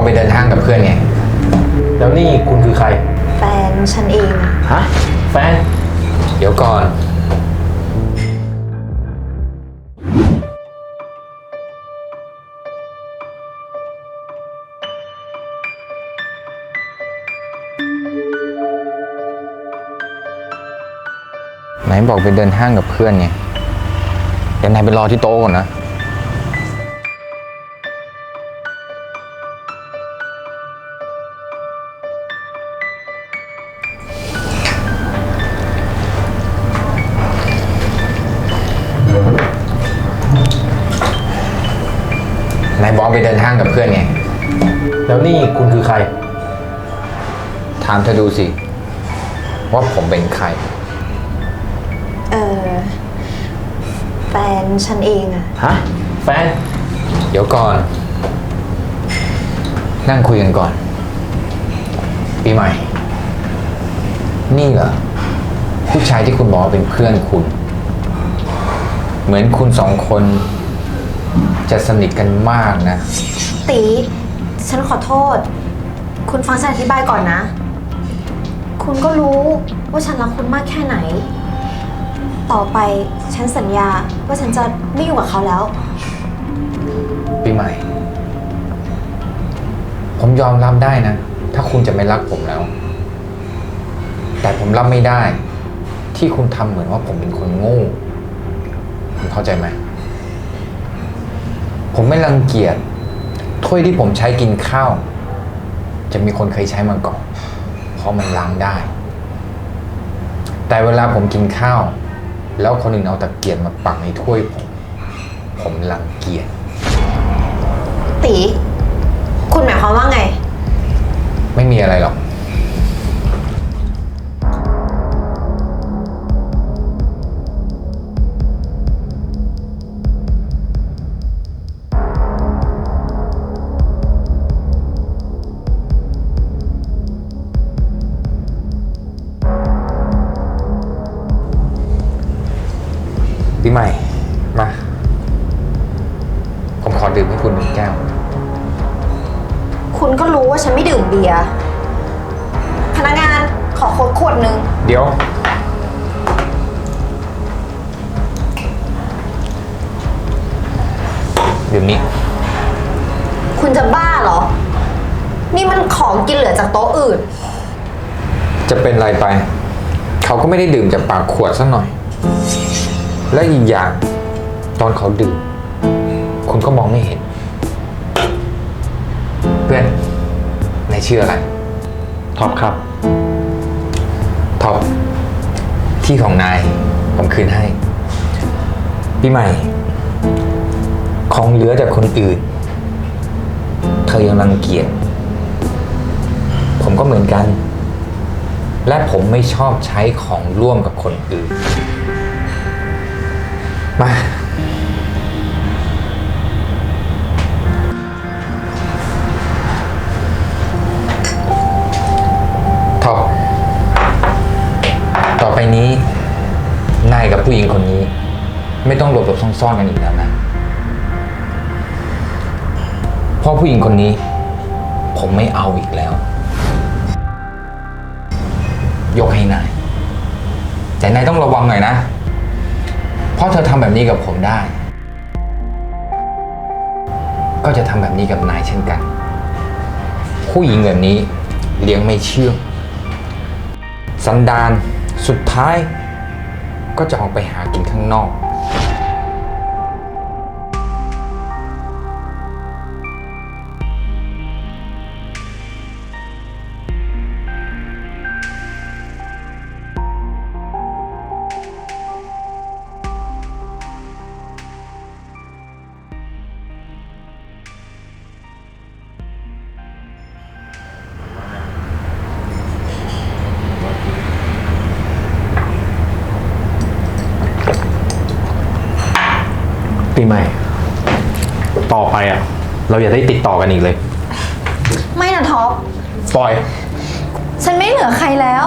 อกไปเดินห้างกับเพื่อนไง แล้วนี่คุณคือใคร แฟนฉันเองอะฮะ แฟน เดี๋ยวก่อน ไหนบอกไปเดินห้างกับเพื่อนไงเดี๋ยวนายไปรอที่โต๊ะก่อนนะ บอกไปเดินห้างกับเพื่อนไง แล้วนี่คุณคือใคร ถามเธอดูสิ ว่าผมเป็นใคร เออแฟนฉันเองอะฮะ แฟน เดี๋ยวก่อน นั่งคุยกันก่อน ปีใหม่ นี่เหรอ ผู้ชายที่คุณบอกว่าเป็นเพื่อนคุณ เหมือนคุณสองคน จะสนิทกันมากนะ ตี ฉันขอโทษ คุณฟังฉันอธิบายก่อนนะ คุณก็รู้ว่าฉันรักคุณมากแค่ไหน ต่อไปฉันสัญญาว่าฉันจะไม่ยุ่งกับเขาแล้ว ปีใหม่ ผมยอมรับได้นะ ถ้าคุณจะไม่รักผมแล้ว แต่ผมรับไม่ได้ ที่คุณทำเหมือนว่าผมเป็นคนโง่ คุณเข้าใจไหม ผมไม่รังเกียจถ้วยที่ผมใช้กินข้าว จะมีคนเคยใช้มาก่อน เพราะมันล้างได้ แต่เวลาผมกินข้าว แล้วคนอื่นเอาตะเกียบมาปักในถ้วยผม ผมรังเกียจตี คุณหมายความว่าไง ไม่มีอะไรหรอก ปีใหม่ มา ผมขอดื่มให้คุณหนึ่งแก้ว คุณก็รู้ว่าฉันไม่ดื่มเบียร์พนักงานขอโค้ดขวดหนึ่งเดี๋ยวเดี๋ยวนี้ คุณจะบ้าเหรอ นี่มันของกินเหลือจากโต๊ะอื่น จะเป็นไรไป เขาก็ไม่ได้ดื่มจากปากขวดสักหน่อย และอีกอย่างตอนเขาดื่มคุณก็มองไม่เห็น เพื่อนนายชื่ออะไรท็อปครับท็อปที่ของนายผมคืนให้พี่ใหม่ ของเหลือจากคนอื่น เธอยังรังเกียจผมก็เหมือนกัน และผมไม่ชอบใช้ของร่วมกับคนอื่น มา ท็อป ต่อไปนี้ นายกับผู้หญิงคนนี้ ไม่ต้องหลบหลบซ่อนๆกันอีกแล้วนะ เพราะผู้หญิงคนนี้ ผมไม่เอาอีกแล้ว ยกให้นาย แต่นายต้องระวังหน่อยนะ เพราะเธอทำแบบนี้กับผมได้ ก็จะทำแบบนี้กับนายเช่นกัน ผู้หญิงแบบนี้เลี้ยงไม่เชื่องสันดานสุดท้ายก็จะออกไปหากินข้างนอก ปีใหม่ ต่อไปอะ เราอย่าได้ติดต่อกันอีกเลย ไม่นะท็อป ปล่อย ฉันไม่เหลือใครแล้ว